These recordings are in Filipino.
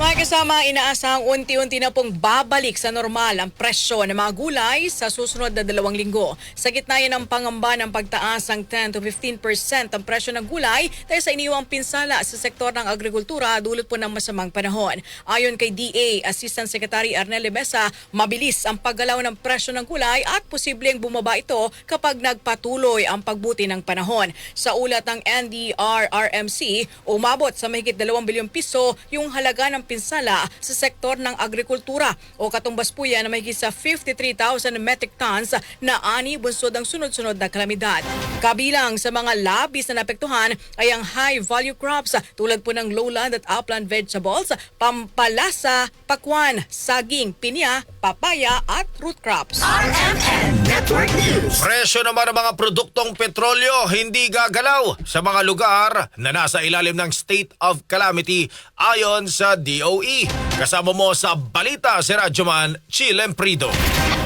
Mga kasama, inaasahang unti-unti na pong babalik sa normal ang presyo ng mga gulay sa susunod na dalawang linggo. Sa gitna yan ng pangamba ng pagtaas ng 10 to 15 ang presyo ng gulay dahil sa iniwang pinsala sa sektor ng agrikultura dulot po ng masamang panahon. Ayon kay DA Assistant Secretary Arnel Mesa, mabilis ang paggalaw ng presyo ng gulay at posibleng bumaba ito kapag nagpatuloy ang pagbuti ng panahon. Sa ulat ng NDRRMC, umabot sa mahigit 2 bilyong piso yung halaga ng pinsala sa sektor ng agrikultura o katumbas po yan na mahigit sa 53,000 metric tons na ani bunsod ang sunod-sunod na kalamidad. Kabilang sa mga labis na napektuhan ay ang high value crops tulad po ng lowland at upland vegetables, pampalasa, pakwan, saging, pinya, papaya at root crops. RMN Network News. Presyo naman ng mga produktong petrolyo hindi gagalaw sa mga lugar na nasa ilalim ng state of calamity ayon sa DOE. Kasama mo sa balita si Radyoman Chilem Prido.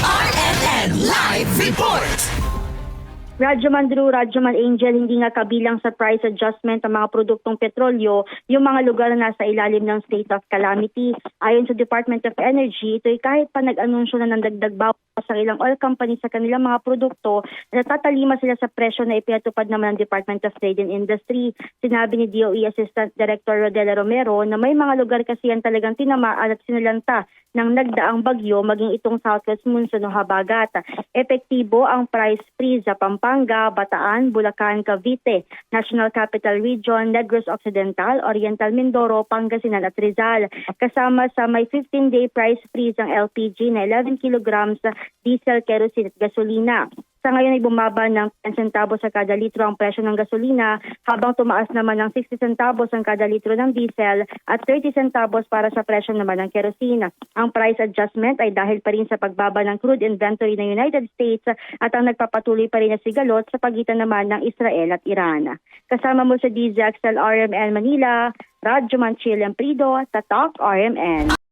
RMN Live Report. Radyoman Drew, Radyoman Angel, hindi nga kabilang sa price adjustment ng mga produktong petrolyo yung mga lugar na nasa ilalim ng state of calamity. Ayon sa Department of Energy, ito'y kahit pa nag-anunsyo na ng dagdag bawas sa ilang oil companies sa kanilang mga produkto, natatalima sila sa presyo na ipinatupad naman ng Department of Trade and Industry. Sinabi ni DOE Assistant Director Rodela Romero na may mga lugar kasi yan talagang tinamaan at sinalanta ng nagdaang bagyo maging itong southwest monsoon o habagat. Epektibo ang price freeze sa Pampanga, Bataan, Bulacan, Cavite, National Capital Region, Negros Occidental, Oriental Mindoro, Pangasinan at Rizal. Kasama sa may 15-day price freeze ang LPG na 11 kilograms diesel, kerosene at gasolina. Sa ngayon ay bumaba ng 10 centavos sa kada litro ang presyo ng gasolina habang tumaas naman ng 60 centavos ang kada litro ng diesel at 30 centavos para sa presyo naman ng kerosene. Ang price adjustment ay dahil pa rin sa pagbaba ng crude inventory ng United States at ang nagpapatuloy pa rin na sigalot sa pagitan naman ng Israel at Iran. Kasama mo sa DZXL RMN Manila, Radyo Manchil Prido, Tatak RMN.